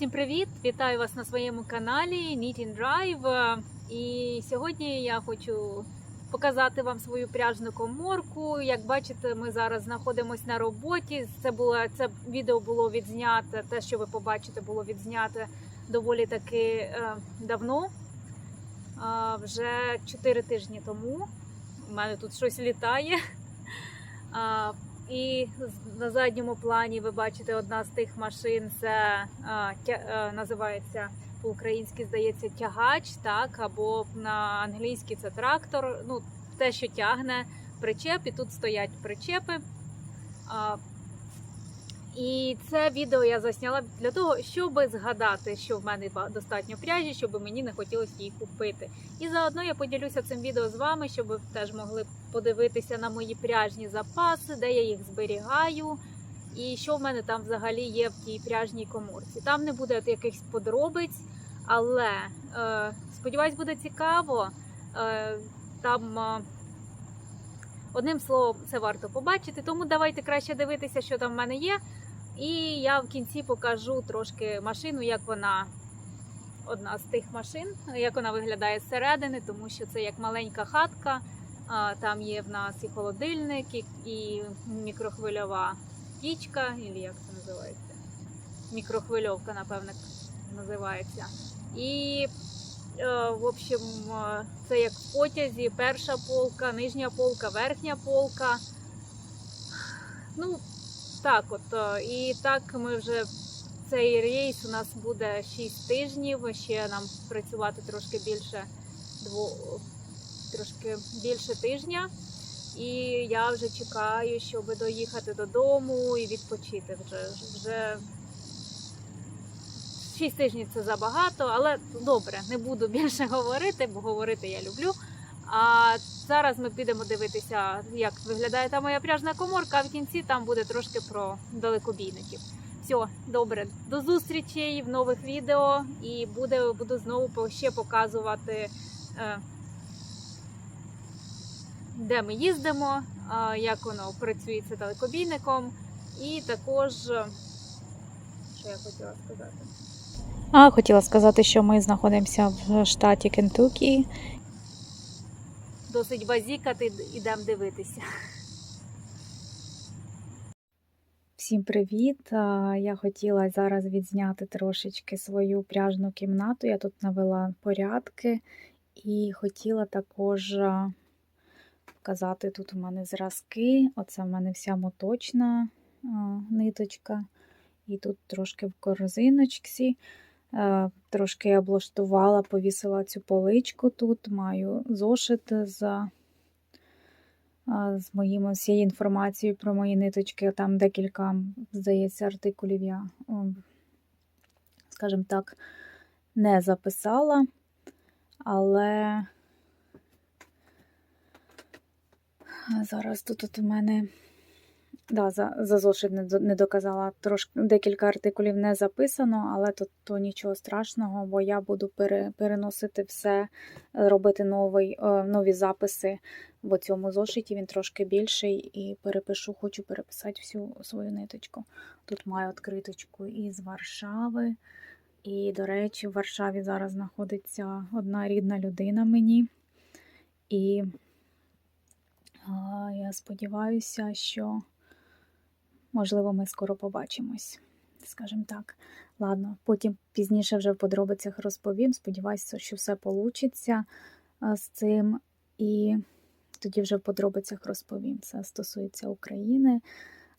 Всім привіт! Вітаю вас на своєму каналі Knit and Drive. І сьогодні я хочу показати вам свою пряжну коморку. Як бачите, ми зараз знаходимося на роботі. Це було це відео було відзнято. Те, що ви побачите, було відзнято доволі таки е, давно. Е, вже 4 тижні тому. У мене тут щось літає. І на задньому плані ви бачите одна з тих машин. Це а, називається по-українськи, здається, тягач, так, або на англійській це трактор. Ну, те, що тягне причеп, і тут стоять причепи. А, і це відео я засняла для того, щоб згадати, що в мене достатньо пряжі, щоб мені не хотілося її купити. І заодно я поділюся цим відео з вами, щоб ви теж могли подивитися на мої пряжні запаси, де я їх зберігаю, і що в мене там взагалі є в тій пряжній коморці. Там не буде якихось подробиць, але е, сподіваюсь, буде цікаво. Е, там е, одним словом це варто побачити. Тому давайте краще дивитися, що там в мене є. І я в кінці покажу трошки машину, як вона. Одна з тих машин, як вона виглядає зсередини, тому що це як маленька хатка. Там є в нас і холодильник, і, і мікрохвильова пічка, або як це називається? Мікрохвильовка, напевне, називається. І, е, в общем, е, це як в потязі, перша полка, нижня полка, верхня полка. Ну, так от. е, І так ми вже цей рейс у нас буде 6 тижнів. Ще нам працювати трошки більше дво, трошки більше тижня. І я вже чекаю, щоб доїхати додому і відпочити вже. вже 6 тижнів це забагато, але добре, не буду більше говорити, бо говорити я люблю. А зараз ми підемо дивитися, як виглядає та моя пряжна коморка, а в кінці там буде трошки про далекобійників. Все, добре, до зустрічей в нових відео і буде, буду знову ще показувати. Де ми їздимо, як воно працює з далекобійником, і також е, що я хотіла сказати. А хотіла сказати, що ми знаходимося в штаті Кентукі. Досить базікати, ідемо дивитися. Всім привіт! Я хотіла зараз відзняти трошечки свою пряжну кімнату. Я тут навела порядки і хотіла також а, показати тут у мене зразки. Оце в мене вся моточна ниточка. І тут трошки в корзиночці. Е, Трошки я облаштувала, повісила цю поличку тут. Маю зошит з, з моїм всією інформацією про мої ниточки. Там декілька, здається, артикулів я, скажімо так, не записала, але зараз тут от у мене. Да, за, за зошит не, доказала. Трошки декілька артикулів не записано, але то, то нічого страшного, бо я буду пере, переносити все, робити новий, е, нові записи в цьому зошиті. Він трошки більший і перепишу, хочу переписати всю свою ниточку. Тут маю відкриточку із Варшави. І, до речі, в Варшаві зараз знаходиться одна рідна людина мені. І я сподіваюся, що можливо ми скоро побачимось. Скажімо так. Ладно, потім пізніше вже в подробицях розповім. Сподіваюся, що все вийде з цим. І тоді вже в подробицях розповім. Це стосується України.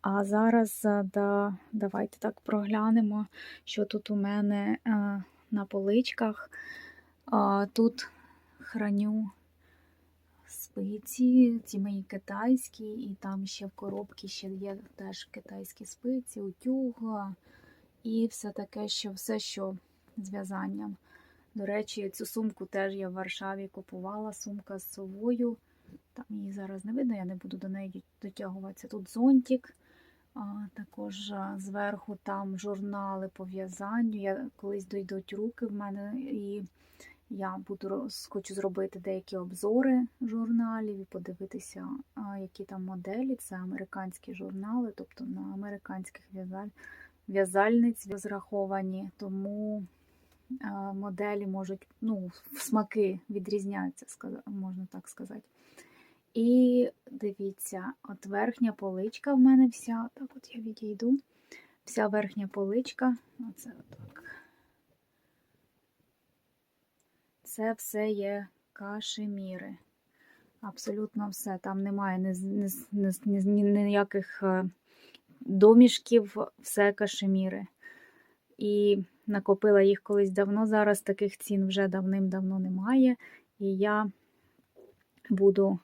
А зараз е, да, давайте так проглянемо, що тут у мене е, на поличках. А, Тут храню спиці, ці мої китайські, і там ще в коробці ще є теж китайські спиці, утюг і все таке, що все, що з в'язанням. До речі, цю сумку теж я в Варшаві купувала, сумка з совою. Там її зараз не видно, я не буду до неї дотягуватися. Тут зонтик, а, також зверху там журнали по в'язанню. Я колись дойдуть руки в мене і я буду хочу зробити деякі обзори журналів і подивитися, які там моделі. Це американські журнали, тобто на американських в'язальниць розраховані, тому моделі можуть, ну, смаки відрізняються, можна так сказати. І дивіться, от верхня поличка в мене вся, так от я відійду. Вся верхня поличка, оце отак. Це все є кашеміри. Абсолютно все. Там немає ні, ні, ні, ні, ні, ніяких домішків, все кашеміри. І накопила їх колись давно. Зараз таких цін вже давним-давно немає. І я буду.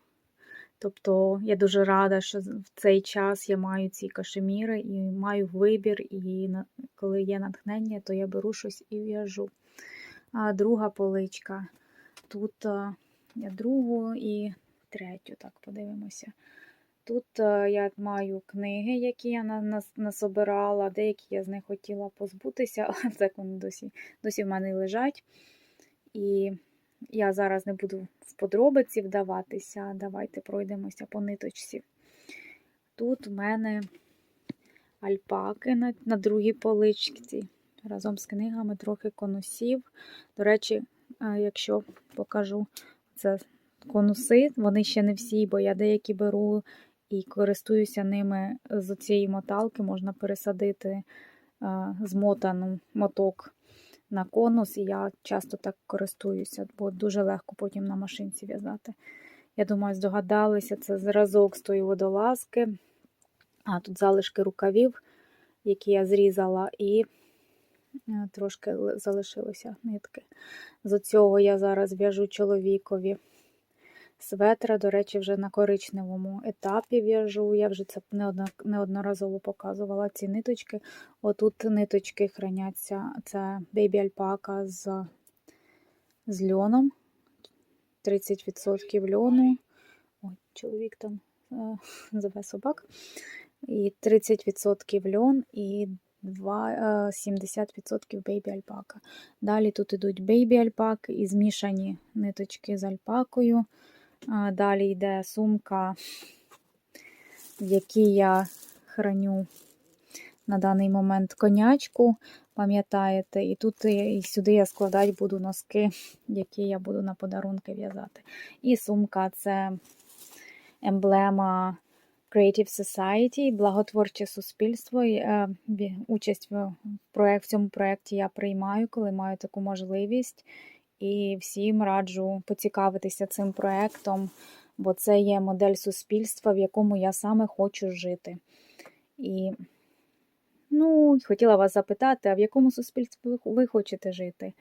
Тобто я дуже рада, що в цей час я маю ці кашеміри і маю вибір, і коли є натхнення, то я беру щось і в'яжу. Друга поличка. Тут я другу і третю, так подивимося. Тут е, я маю книги, які я насобирала, деякі я з них хотіла позбутися, але так вони досі, досі в мене лежать. І я зараз не буду в подробиці вдаватися. Давайте пройдемося по ниточці. Тут в мене альпаки на, на другій поличці. Разом з книгами трохи конусів. До речі, е, якщо покажу це конуси, вони ще не всі, бо я деякі беру і користуюся ними з цієї моталки. Можна пересадити е, змотану моток на конус, і я часто так користуюся, бо дуже легко потім на машинці в'язати. Я думаю, здогадалися, це зразок з тої водолазки. А тут залишки рукавів, які я зрізала, і трошки л- залишилося нитки. З цього я зараз в'яжу чоловікові светра. До речі, вже на коричневому етапі в'яжу. Я вже це неодноразово показувала ці ниточки. Отут ниточки храняться. Це бейбі альпака з, з льоном. 30% льону. Ой, чоловік там е, зове собак. І 30% льон і е, 70% бейбі альпака. Далі тут ідуть бейбі альпаки і змішані ниточки з альпакою. Далі йде сумка, в якій я храню на даний момент конячку, пам'ятаєте, і тут і сюди я складати буду носки, які я буду на подарунки в'язати. І сумка це емблема Creative Society, благотворче суспільство. Е, Участь в, проект, в цьому проєкті я приймаю, коли маю таку можливість. І всім раджу поцікавитися цим проєктом, бо це є модель суспільства, в якому я саме хочу жити. І ну, хотіла вас запитати, а в якому суспільстві ви хочете жити?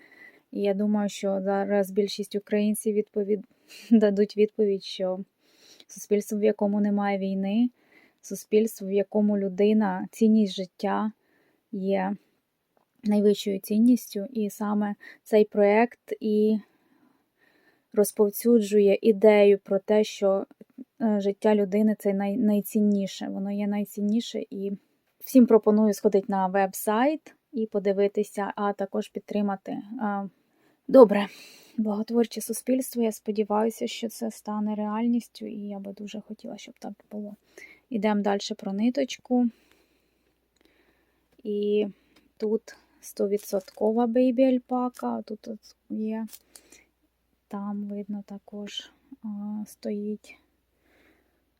І я думаю, що зараз більшість українців відповід... дадуть відповідь, що суспільство, в якому немає війни, суспільство, в якому людина, цінність життя є найвищою цінністю, і саме цей проєкт і розповсюджує ідею про те, що е, життя людини це най... найцінніше. Воно є найцінніше і всім пропоную сходити на веб-сайт і подивитися, а також підтримати. Добре, благотворче суспільство. Я сподіваюся, що це стане реальністю, і я би дуже хотіла, щоб так було. Ідемо далі про ниточку. І тут 100% бейбі альпака. Тут от є, там видно також а, стоїть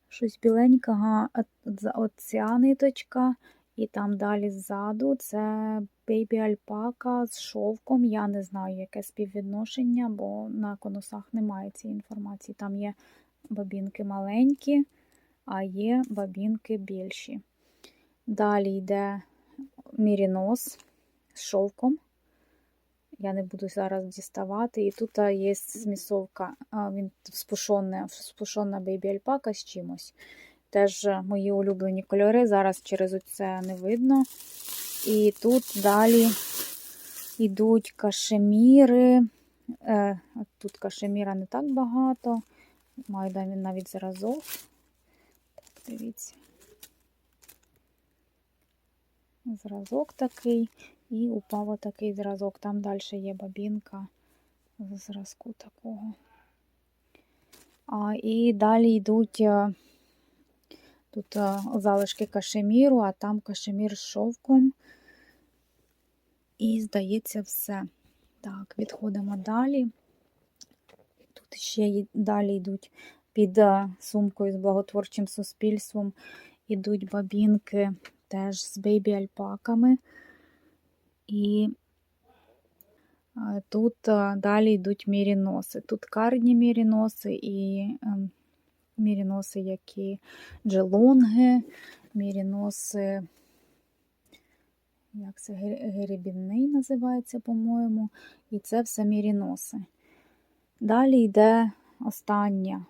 щось біленьке. Ага, от, от, ця ниточка. І там далі ззаду це бейбі альпака з шовком. Я не знаю, яке співвідношення, бо на конусах немає цієї інформації. Там є бабінки маленькі, а є бабінки більші. Далі йде мірінос з шовком. Я не буду зараз діставати. І тут є змісовка, він спушонна, спушонна бейбі альпака з чимось. Теж мої улюблені кольори. Зараз через оце не видно. І тут далі йдуть кашеміри. Е, тут кашеміра не так багато. Маю навіть- зразок. Так, дивіться. Зразок такий. І упав отакий зразок. Там далі є бабінка з зразку такого. А, і далі йдуть е, тут залишки кашеміру, а там кашемір з шовком. І, здається, все. Так, відходимо далі. Тут ще далі йдуть під е, сумкою з благотворчим суспільством. Ідуть бабінки теж з бейбі-альпаками. І е, тут е, далі йдуть міріноси. Тут карні міріноси і ем, міріноси, які джелонги, міріноси, як це ге- геребінний називається, по-моєму. І це все міріноси. Далі йде остання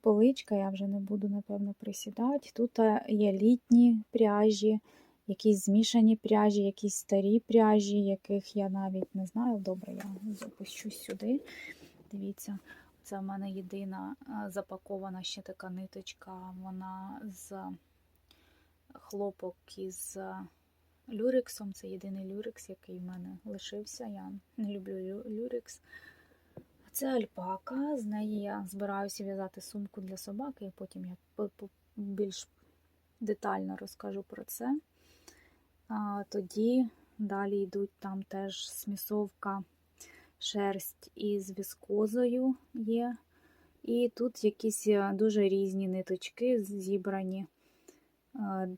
поличка, я вже не буду, напевно, присідати. Тут е, є літні пряжі, якісь змішані пряжі, якісь старі пряжі, яких я навіть не знаю. Добре, я запущу сюди. Дивіться, це в мене єдина е, запакована ще така ниточка. Вона з хлопок із е, люрексом. Це єдиний люрекс, який в мене лишився. Я не люблю лю- люрекс. Це альпака. З неї я збираюся в'язати сумку для собаки, і потім я більш детально розкажу про це. А, тоді далі йдуть там теж смісовка шерсть із віскозою є. І тут якісь е, дуже різні ниточки зібрані. Е,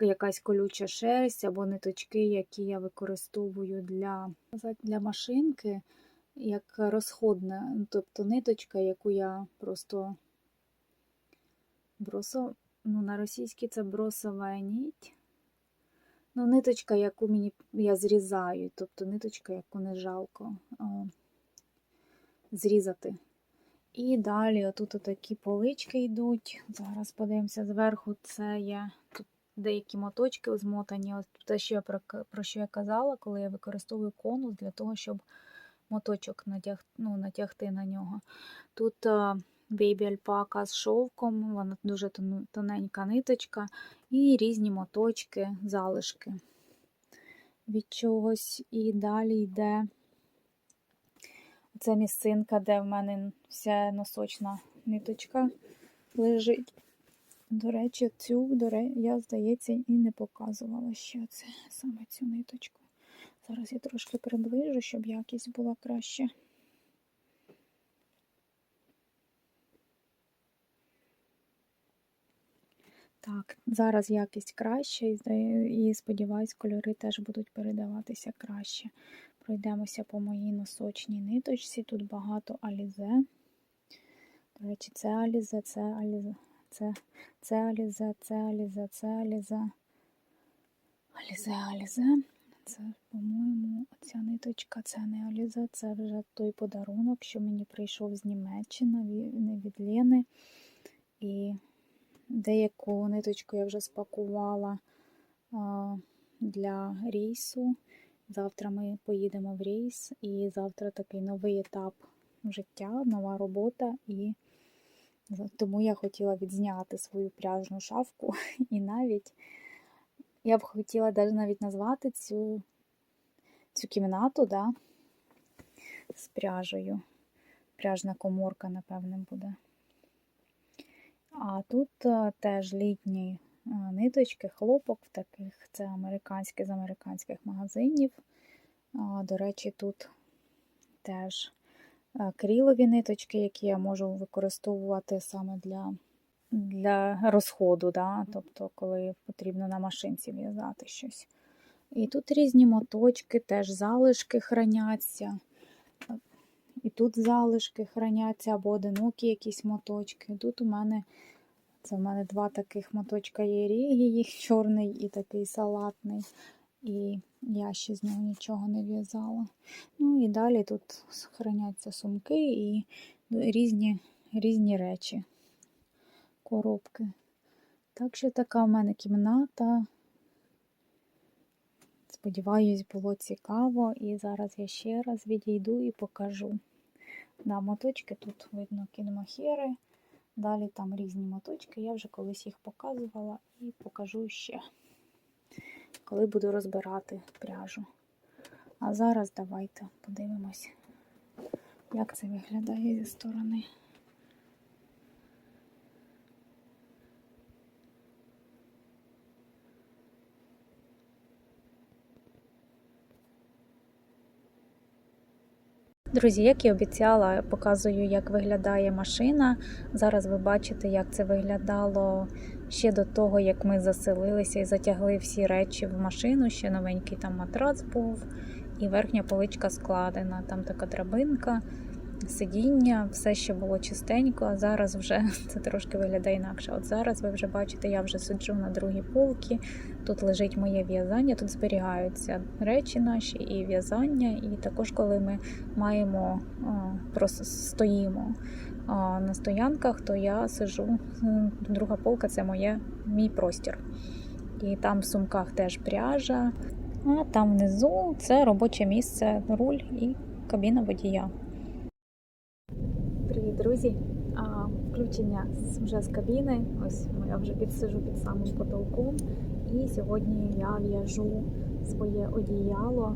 Якась колюча шерсть або ниточки, які я використовую для, для машинки, як розходна, тобто ниточка, яку я просто бросо, ну, на російській це бросова нить. Ну, ниточка, яку мені я зрізаю, тобто ниточка, яку не жалко о, зрізати. І далі отут такі полички йдуть. Зараз подивимося зверху. Це є тут деякі моточки змотані. Ось те, що я про, про що я казала, коли я використовую конус для того, щоб моточок натяг, ну, натягти на нього. Тут е, бейбі альпака з шовком, вона дуже тоненька ниточка, і різні моточки, залишки від чогось. І далі йде це місцинка, де в мене вся носочна ниточка лежить. До речі, цю до ре- я, здається, і не показувала ще це, саме цю ниточку. Зараз я трошки приближу, щоб якість була краще. Так, зараз якість краще, і, сподіваюсь, кольори теж будуть передаватися краще. Пройдемося по моїй носочній ниточці. Тут багато алізе. До речі, це алізе, це алізе, це, це алізе, це алізе, це алізе. Алізе, алізе. Це, по-моєму, ця ниточка це не алізе, це вже той подарунок, що мені прийшов з Німеччини, від Лени. І деяку ниточку я вже спакувала для рейсу. Завтра ми поїдемо в рейс, і завтра такий новий етап життя, нова робота. І тому я хотіла відзняти свою пряжну шафку. І навіть я б хотіла навіть назвати цю, цю кімнату да, з пряжею. Пряжна коморка, напевне, буде. А тут е, теж літні е, ниточки, хлопок таких, це американські з американських магазинів. До речі, тут теж е, крілові ниточки, які я можу використовувати саме для, для розходу, да? тобто, коли потрібно на машинці в'язати щось. І тут різні моточки, теж залишки храняться. І тут залишки храняться або одинокі якісь моточки. Тут у мене це в мене два таких моточка є ріги, чорний і такий салатний. І я ще з нього нічого не в'язала. Ну і далі тут храняться сумки і різні, різні речі, коробки. Так що така в мене кімната. Сподіваюсь, було цікаво. І зараз я ще раз відійду і покажу. Да, моточки тут видно кінмахери. Далі там різні моточки. Я вже колись їх показувала і покажу ще, коли буду розбирати пряжу. А зараз давайте подивимось, як це виглядає зі сторони. Друзі, як і обіцяла, показую, як виглядає машина. Зараз ви бачите, як це виглядало ще до того, як ми заселилися і затягли всі речі в машину. Ще новенький там матрац був, і верхня поличка складена. Там така драбинка, сидіння, все ще було чистенько. А зараз вже це трошки виглядає інакше. От зараз ви вже бачите, я вже сиджу на другій полці. Тут лежить моє в'язання, тут зберігаються речі наші і в'язання. І також, коли ми маємо просто стоїмо на стоянках, то я сижу. Друга полка це моє мій простір. І там в сумках теж пряжа. А там внизу це робоче місце, руль і кабіна водія. Друзі! А, Включення вже з кабіни. Ось я вже підсижу під самим потолком. І сьогодні я в'яжу своє одіяло,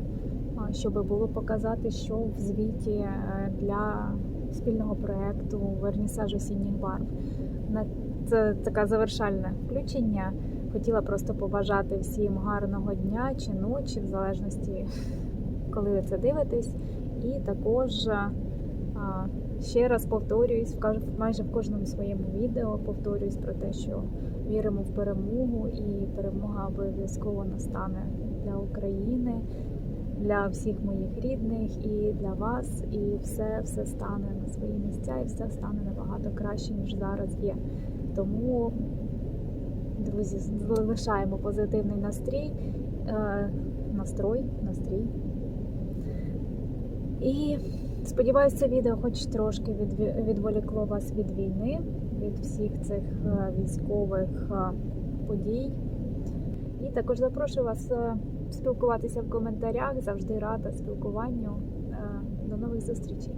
щоб було показати, що в звіті е, для спільного проєкту Вернісаж осінніх барв. На це таке завершальне включення. Хотіла просто побажати всім гарного дня чи ночі, в залежності, коли ви це дивитесь. І також а, ще раз повторююсь, майже в кожному своєму відео повторююсь про те, що віримо в перемогу, і перемога обов'язково настане для України, для всіх моїх рідних і для вас. І все, все стане на свої місця, і все стане набагато краще, ніж зараз є. Тому, друзі, залишаємо позитивний настрій, е, настрой, настрій. І сподіваюся, відео хоч трошки відволікло вас від війни, від всіх цих е, військових е, подій. І також запрошую вас е, спілкуватися в коментарях. Завжди рада спілкуванню. До нових зустрічей.